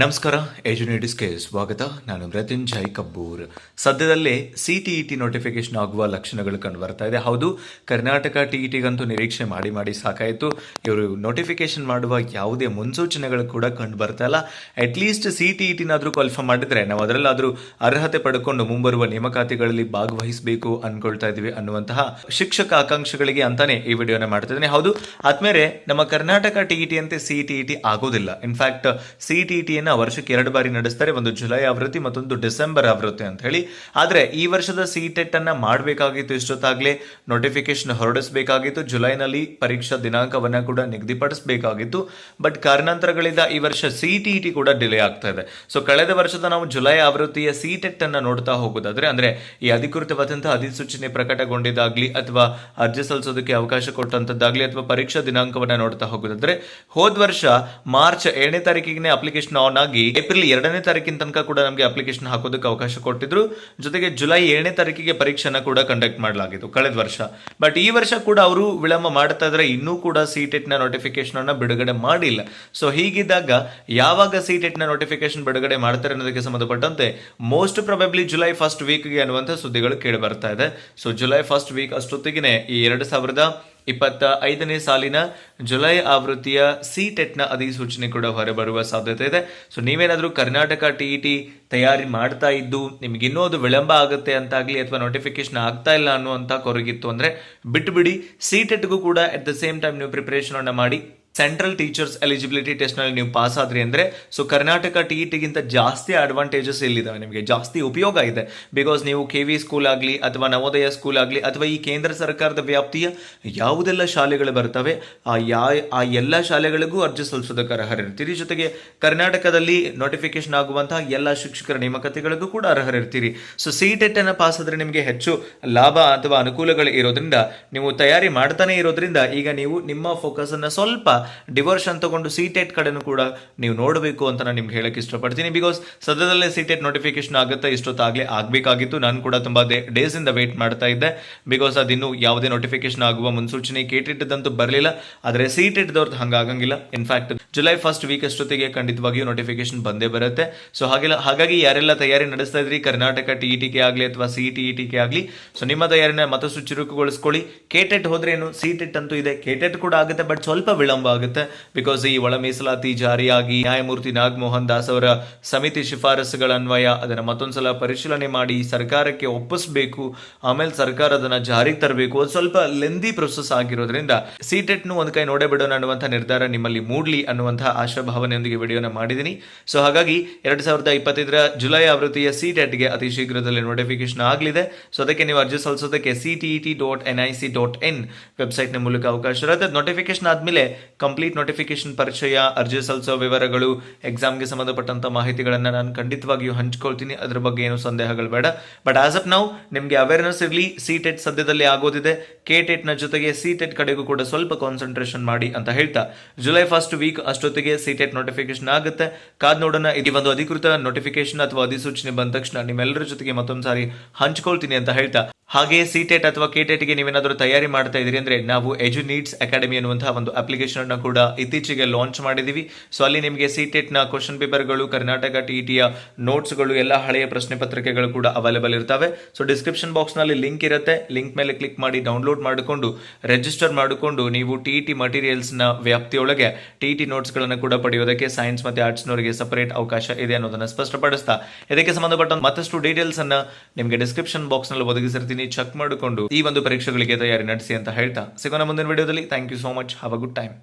ನಮಸ್ಕಾರ ಎಜುನೇಟಿಸ್ಗೆ ಸ್ವಾಗತ. ನಾನು ಮೃತ್ಯುಂಜಯ್ ಕಬ್ಬೂರ್. ಸದ್ಯದಲ್ಲೇ C T E T notification ಆಗುವ ಲಕ್ಷಣಗಳು ಕಂಡು ಬರ್ತಾ ಇದೆ. ಹೌದು, ಕರ್ನಾಟಕ ಟಿ ಇ ಟಿಗಂತೂ ನಿರೀಕ್ಷೆ ಮಾಡಿ ಮಾಡಿ ಸಾಕಾಯಿತು. ಇವರು ನೋಟಿಫಿಕೇಶನ್ ಮಾಡುವ ಯಾವುದೇ ಮುನ್ಸೂಚನೆಗಳು ಕೂಡ ಕಂಡು ಬರ್ತಾ ಇಲ್ಲ. At least C T E ಟಿನಾದರೂ qualify ಮಾಡಿದರೆ, ನಾವು ಅದರಲ್ಲಾದರೂ ಅರ್ಹತೆ ಪಡ್ಕೊಂಡು ಮುಂಬರುವ ನೇಮಕಾತಿಗಳಲ್ಲಿ ಭಾಗವಹಿಸಬೇಕು ಅನ್ಕೊಳ್ತಾ ಇದ್ದೀವಿ ಅನ್ನುವಂತಹ ಶಿಕ್ಷಕ ಆಕಾಂಕ್ಷೆಗಳಿಗೆ ಅಂತಾನೆ ಈ ವಿಡಿಯೋನ ಮಾಡ್ತಾ ಇದ್ದೀನಿ. ಹೌದು, ಆದ್ಮೇಲೆ ನಮ್ಮ ಕರ್ನಾಟಕ ಟಿ ಇ ಟಿ ಅಂತೆ ಸಿ ಟಿ ಇ ಟಿ ಆಗೋದಿಲ್ಲ. In fact C T E ಟಿಯನ್ನು ವರ್ಷಕ್ಕೆ ಎರಡು ಬಾರಿ ನಡೆಸ್ತಾರೆ. ಒಂದು ಜುಲೈ ಆವೃತ್ತಿ, ಮತ್ತೊಂದು ಡಿಸೆಂಬರ್ ಆವೃತ್ತಿ ಅಂತ ಹೇಳಿ. ಆದ್ರೆ ಈ ವರ್ಷದ ಸಿ ಟೆಟ್ ಅನ್ನ ಮಾಡಬೇಕಾಗಿತ್ತು ಇಷ್ಟೊತ್ತಾಗ್ಲೇ. ನೋಟಿಫಿಕೇಶನ್ ಹೊರಡಿಸಬೇಕಾಗಿತ್ತು. ಜುಲೈನಲ್ಲಿ ಪರೀಕ್ಷಾ ದಿನಾಂಕವನ್ನ ಕೂಡ ನಿಗದಿಪಡಿಸಬೇಕಾಗಿತ್ತು. ಬಟ್ ಕಾರಣಾಂತರಗಳಿಂದ ಈ ವರ್ಷ ಸಿ ಟಿ ಕೂಡ ಡಿಲೇ ಆಗ್ತಾ ಇದೆ. ಸೊ ಕಳೆದ ವರ್ಷದ ನಾವು ಜುಲೈ ಆವೃತ್ತಿಯ ಸಿ ಟೆಟ್ ಅನ್ನ ನೋಡ್ತಾ ಹೋಗೋದಾದ್ರೆ, ಅಂದ್ರೆ ಈ ಅಧಿಕೃತವಾದಂತಹ ಅಧಿಸೂಚನೆ ಪ್ರಕಟಗೊಂಡಿದ್ದಾಗ್ಲಿ, ಅಥವಾ ಅರ್ಜಿ ಸಲ್ಲಿಸೋದಕ್ಕೆ ಅವಕಾಶ ಕೊಟ್ಟಂತದ್ದಾಗ್ಲಿ ಅಥವಾ ಪರೀಕ್ಷಾ ದಿನಾಂಕವನ್ನ ನೋಡ್ತಾ ಹೋಗೋದಾದ್ರೆ, ಹೋದ್ ವರ್ಷ ಮಾರ್ಚ್ ಏಳನೇ ತಾರೀಕಿಗೆ ಅಪ್ಲಿಕೇಶನ್ ಆನ್ ಆಗಿ ಏಪ್ರಿಲ್ ಎರಡನೇ ತಾರೀಕಿನ ತನಕ ಕೂಡ ನಮಗೆ ಅಪ್ಲಿಕೇಶನ್ ಹಾಕೋದಕ್ಕೆ ಅವಕಾಶ ಕೊಟ್ಟಿದ್ರು. ಜೊತೆಗೆ ಜುಲೈ ಏಳನೇ ತಾರೀಕಿಗೆ ಪರೀಕ್ಷೆನ ಕೂಡ ಕಂಡಕ್ಟ್ ಮಾಡಲಾಗಿತ್ತು ಕಳೆದ ವರ್ಷ. ಬಟ್ ಈ ವರ್ಷ ಕೂಡ ಅವರು ವಿಳಂಬ ಮಾಡ್ತಾ ಇದ್ರೆ. ಇನ್ನೂ ಕೂಡ ಸಿ ಟೆಟ್ನ ನೋಟಿಫಿಕೇಶನ್ ಅನ್ನ ಬಿಡುಗಡೆ ಮಾಡಿಲ್ಲ. ಸೊ ಹೀಗಿದ್ದಾಗ ಯಾವಾಗ ಸಿ ಟೆಟ್ನ ನೋಟಿಫಿಕೇಶನ್ ಬಿಡುಗಡೆ ಮಾಡ್ತಾರೆ ಅನ್ನೋದಕ್ಕೆ ಸಂಬಂಧಪಟ್ಟಂತೆ ಮೋಸ್ಟ್ ಪ್ರಾಬಬ್ಲಿ ಜುಲೈ ಫಸ್ಟ್ ವೀಕ್ಗೆ ಅನ್ನುವಂಥ ಸುದ್ದಿಗಳು ಕೇಳಿ ಬರ್ತಾ ಇದೆ. ಸೊ ಜುಲೈ ಫಸ್ಟ್ ವೀಕ್ ಅಷ್ಟೊತ್ತಿಗೆ ಈ ಎರಡು ಸಾವಿರದ ಇಪ್ಪತ್ತ ಐದನೇ ಸಾಲಿನ ಜುಲೈ ಆವೃತ್ತಿಯ ಸಿ ಟೆಟ್ನ ಅಧಿಸೂಚನೆ ಕೂಡ ಹೊರಬರುವ ಸಾಧ್ಯತೆ ಇದೆ. ಸೊ ನೀವೇನಾದರೂ ಕರ್ನಾಟಕ ಟಿ ಇ ಟಿ ತಯಾರಿ ಮಾಡ್ತಾ ಇದ್ದು ನಿಮ್ಗೆ ಇನ್ನೂ ಅದು ವಿಳಂಬ ಆಗುತ್ತೆ ಅಂತಾಗಲಿ ಅಥವಾ ನೋಟಿಫಿಕೇಶನ್ ಆಗ್ತಾ ಇಲ್ಲ ಅನ್ನುವಂಥ ಕೊರಗಿತ್ತು ಅಂದರೆ ಬಿಟ್ಟುಬಿಡಿ ಸಿ ಟೆಟ್ಗೂ ಕೂಡ ಅಟ್ ದ ಸೇಮ್ ಟೈಮ್ ನೀವು ಪ್ರಿಪ್ರೇಷನನ್ನು ಮಾಡಿ. ಸೆಂಟ್ರಲ್ ಟೀಚರ್ಸ್ ಎಲಿಜಿಬಿಲಿಟಿ ಟೆಸ್ಟ್ನಲ್ಲಿ ನೀವು ಪಾಸ್ ಆದ್ರಿ ಅಂದ್ರೆ ಸೊ ಕರ್ನಾಟಕ ಟಿ ಟಿಗಿಂತ ಜಾಸ್ತಿ ಅಡ್ವಾಂಟೇಜಸ್ ಇಲ್ಲಿದ್ದಾವೆ ನಿಮಗೆ. ಜಾಸ್ತಿ ಉಪಯೋಗ ಇದೆ. ಬಿಕಾಸ್ ನೀವು ಕೆ ವಿ ಸ್ಕೂಲ್ ಆಗಲಿ, ಅಥವಾ ನವೋದಯ ಸ್ಕೂಲ್ ಆಗಲಿ, ಅಥವಾ ಈ ಕೇಂದ್ರ ಸರ್ಕಾರದ ವ್ಯಾಪ್ತಿಯ ಯಾವುದೆಲ್ಲ ಶಾಲೆಗಳು ಬರ್ತವೆ, ಆ ಯಾ, ಆ ಎಲ್ಲ ಶಾಲೆಗಳಿಗೂ ಅರ್ಜಿ ಸಲ್ಲಿಸೋದಕ್ಕೆ ಅರ್ಹರಿರ್ತೀರಿ. ಜೊತೆಗೆ ಕರ್ನಾಟಕದಲ್ಲಿ ನೋಟಿಫಿಕೇಶನ್ ಆಗುವಂತಹ ಎಲ್ಲ ಶಿಕ್ಷಕರ ನೇಮಕತೆಗಳಿಗೂ ಕೂಡ ಅರ್ಹರಿರ್ತೀರಿ. ಸೊ ಸಿ ಟೆಟ್ ಅನ್ನು ಪಾಸ್ ಆದರೆ ನಿಮಗೆ ಹೆಚ್ಚು ಲಾಭ ಅಥವಾ ಅನುಕೂಲಗಳು ಇರೋದ್ರಿಂದ, ನೀವು ತಯಾರಿ ಮಾಡ್ತಾನೆ ಇರೋದ್ರಿಂದ, ಈಗ ನೀವು ನಿಮ್ಮ ಫೋಕಸ್ ಅನ್ನ ಸ್ವಲ್ಪ ಡಿವರ್ಷನ್ ತಗೊಂಡು ಸಿ ಟೆಟ್ ಕಡೆನೂ ಕೂಡ ನೀವು ನೋಡಬೇಕು ಅಂತ ನಾನು ನಿಮ್ಗೆ ಹೇಳಕ್ಕೆ ಇಷ್ಟಪಡ್ತೀನಿ. ಬಿಕಾಸ್ ಸದ್ಯದಲ್ಲೇ ಸಿ ಟೆಟ್ ನೋಟಿಫಿಕೇಶನ್ ಆಗುತ್ತೆ ಇಷ್ಟೊತ್ತಾಗಲೇ ಆಗಬೇಕಾಗಿತ್ತು. ನಾನು ಕೂಡ ತುಂಬ ಡೇಸ್ ಇಂದ ವೇಟ್ ಮಾಡ್ತಾ ಇದ್ದೆ. ಬಿಕಾಸ್ ಅದಿನ್ನು ಯಾವುದೇ ನೋಟಿಫಿಕೇಶನ್ ಆಗುವ ಮುನ್ಸೂಚನೆ ಕೇಟಿಟ್ಟದಂತೂ ಬರಲಿಲ್ಲ. ಆದರೆ ಸಿ ಟೆಟ್ದವ್ರದ್ದು ಹಂಗಾಗಂಗಿಲ್ಲ. In fact July first week ಅಷ್ಟೊತ್ತಿಗೆ ಖಂಡಿತವಾಗಿಯೂ ನೋಟಿಫಿಕೇಶನ್ ಬಂದೇ ಬರುತ್ತೆ. ಸೊ ಹಾಗೆಲ್ಲ ಹಾಗಾಗಿ ಯಾರೆಲ್ಲ ತಯಾರಿ ನಡೆಸ್ತಾ ಇದ್ರಿ, ಕರ್ನಾಟಕ ಟಿ ಇ ಕೆ ಆಗಲಿ ಅಥವಾ ಸಿ ಟಿ ಇ ಕೆ ಆಗಲಿ ಸೊ ನಿಮ್ಮ ತಯಾರಿನ ಮತ್ತಷ್ಟು ಚುರುಕುಗೊಳಿಸ್ಕೊಳ್ಳಿ. ಕೆಟೆಟ್ ಹೋದ್ರೆ ಏನು ಸಿ ಟೆಟ್ ಅಂತೂ ಇದೆ. ಕೆಟೆಟ್ ಕೂಡ ಆಗುತ್ತೆ ಬಟ್ ಸ್ವಲ್ಪ ವಿಳಂಬ ಆಗುತ್ತೆ ಬಿಕಾಸ್ ಈ ಒಳ ಮೀಸಲಾತಿ ಜಾರಿಯಾಗಿ ನ್ಯಾಯಮೂರ್ತಿ ನಾಗಮೋಹನ್ ದಾಸ್ ಅವರ ಸಮಿತಿ ಶಿಫಾರಸುಗಳನ್ವಯ ಅದನ್ನು ಮತ್ತೊಂದ್ಸಲ ಪರಿಶೀಲನೆ ಮಾಡಿ ಸರ್ಕಾರಕ್ಕೆ ಒಪ್ಪಿಸಬೇಕು, ಆಮೇಲೆ ಸರ್ಕಾರ ಅದನ್ನ ಜಾರಿಗೆ ತರಬೇಕು. ಅದು ಸ್ವಲ್ಪ ಲೆಂದಿ ಪ್ರೊಸೆಸ್ ಆಗಿರೋದ್ರಿಂದ ಸಿ ಟೆಟ್ನು ಒಂದು ಕೈ ನೋಡೇ ಬಿಡೋಣ ಅನ್ನುವಂಥ ನಿರ್ಧಾರ ನಿಮ್ಮಲ್ಲಿ ಮೂಡ್ಲಿ ಅನ್ನುವಂತಹ ಆಶಾಭಾವನೆಯೊಂದಿಗೆ ವಿಡಿಯೋನ ಮಾಡಿದ್ದೀನಿ. ಸೊ ಹಾಗಾಗಿ ಎರಡು ಸಾವಿರದ ಇಪ್ಪತ್ತೈದರ ಜುಲೈ ಆವೃತ್ತಿಯ ಸಿ ಟೆಟ್ಗೆ ಅತಿ ಶೀಘ್ರದಲ್ಲಿ ನೋಟಿಫಿಕೇಶನ್ ಆಗಲಿದೆ. ಸೊ ಅದಕ್ಕೆ ನೀವು ಅರ್ಜಿ ಸಲ್ಲಿಸೋದಕ್ಕೆ C T T dot N I C dot in ವೆಬ್ಸೈಟ್ನ ಮೂಲಕ ಅವಕಾಶ ಇರುತ್ತೆ. ನೋಟಿಫಿಕೇಶನ್ ಆದಮೇಲೆ ಕಂಪ್ಲೀಟ್ ನೋಟಿಫಿಕೇಶನ್ ಪರಿಚಯ, ಅರ್ಜಿ ಸಲ್ಲಿಸೋ ವಿವರಗಳು ಎಕ್ಸಾಮ್ಗೆ ಸಂಬಂಧಪಟ್ಟಂತ ಮಾಹಿತಿಗಳನ್ನು ನಾನು ಖಂಡಿತವಾಗಿಯೂ ಹಂಚ್ಕೊಳ್ತೀನಿ. ಅದ್ರ ಬಗ್ಗೆ ಏನು ಸಂದೇಹಗಳು ಬೇಡ. ಬಟ್ ಆಸ್ ಅಪ್ ನಾವು ನಿಮಗೆ ಅವೇರ್ನೆಸ್ ಇರಲಿ ಸಿ ಟೆಟ್ ಸದ್ಯದಲ್ಲಿ ಆಗೋದಿದೆ. ಕೆ ಟೆಟ್ನ ಜೊತೆಗೆ ಸಿ ಟೆಟ್ ಕಡೆಗೂ ಕೂಡ ಸ್ವಲ್ಪ ಕಾನ್ಸಂಟ್ರೇಷನ್ ಮಾಡಿ ಅಂತ ಹೇಳ್ತಾ. ಜುಲೈ ಫಸ್ಟ್ ವೀಕ್ ಅಷ್ಟೊತ್ತಿಗೆ ಸಿ ಟೆಟ್ ನೋಟಿಫಿಕೇಶನ್ ಆಗುತ್ತೆ. ಕಾದ್ ನೋಡೋಣ ಇದು ಒಂದು ಅಧಿಕೃತ ನೋಟಿಫಿಕೇಶನ್ ಅಥವಾ ಅಧಿಸೂಚನೆ ಬಂದ ತಕ್ಷಣ ನಿಮ್ಮೆಲ್ಲರ ಜೊತೆಗೆ ಮತ್ತೊಂದು ಸಾರಿ ಹಂಚ್ಕೊಳ್ತೀನಿ ಅಂತ ಹೇಳ್ತಾ. ಹಾಗೆ ಸಿ ಟೆಟ್ ಅಥವಾ ಕೆ ಟೆಟ್ಗೆ ನೀವೇನಾದರೂ ತಯಾರಿ ಮಾಡ್ತಾ ಇದ್ದೀರಿ ಅಂದ್ರೆ ನಾವು ಎಜು ನೀಡ್ಸ್ ಅಕಾಡೆಮಿ ಅನ್ನುವಂತಹ ಒಂದು ಅಪ್ಲಿಕೇಶನ್ ಅನ್ನು ಕೂಡ ಇತ್ತೀಚೆಗೆ ಲಾಂಚ್ ಮಾಡಿದೀವಿ. ಸೊ ಅಲ್ಲಿ ನಿಮಗೆ ಸಿ ಟೆಟ್ನ ಕ್ವಶನ್ ಪೇಪರ್ಗಳು ಕರ್ನಾಟಕ ಟಿ ಟಿಯ ನೋಟ್ಸ್ಗಳು ಎಲ್ಲ ಹಳೆಯ ಪ್ರಶ್ನೆ ಪತ್ರಿಕೆಗಳು ಕೂಡ ಅವೈಲೇಬಲ್ ಇರ್ತವೆ. ಸೊ ಡಿಸ್ಕ್ರಿಪ್ಷನ್ ಬಾಕ್ಸ್ನಲ್ಲಿ ಲಿಂಕ್ ಇರುತ್ತೆ. ಲಿಂಕ್ ಮೇಲೆ ಕ್ಲಿಕ್ ಮಾಡಿ ಡೌನ್ಲೋಡ್ ಮಾಡಿಕೊಂಡು ರಿಜಿಸ್ಟರ್ ಮಾಡಿಕೊಂಡು ನೀವು ಟಿ ಟಿ ಮಟೀರಿಯಲ್ಸ್ನ ವ್ಯಾಪ್ತಿಯೊಳಗೆ ಟಿ ಟಿ ನೋಟ್ಸ್ಗಳನ್ನು ಕೂಡ ಪಡೆಯೋದಕ್ಕೆ ಸೈನ್ಸ್ ಮತ್ತು ಆರ್ಟ್ಸ್ನವರಿಗೆ ಸಪರೇಟ್ ಅವಕಾಶ ಇದೆ ಅನ್ನೋದನ್ನು ಸ್ಪಷ್ಟಪಡಿಸ್ತಾ. ಇದಕ್ಕೆ ಸಂಬಂಧಪಟ್ಟ ಮತ್ತಷ್ಟು ಡೀಟೇಲ್ಸ್ ಅನ್ನು ನಿಮಗೆ ಡಿಸ್ಕ್ರಿಪ್ಷನ್ ಬಾಕ್ಸ್ನಲ್ಲಿ ಒದಗಿಸಿರ್ತೀನಿ. ಚೆಕ್ ಮಾಡಿಕೊಂಡು ಈ ಒಂದು ಪರೀಕ್ಷೆಗಳಿಗೆ ತಯಾರಿ ನಡೆಸಿ ಅಂತ ಹೇಳ್ತಾ ಸಿಗೋಣ ಮುಂದಿನ ವಿಡಿಯೋದಲ್ಲಿ thank you so much have a good time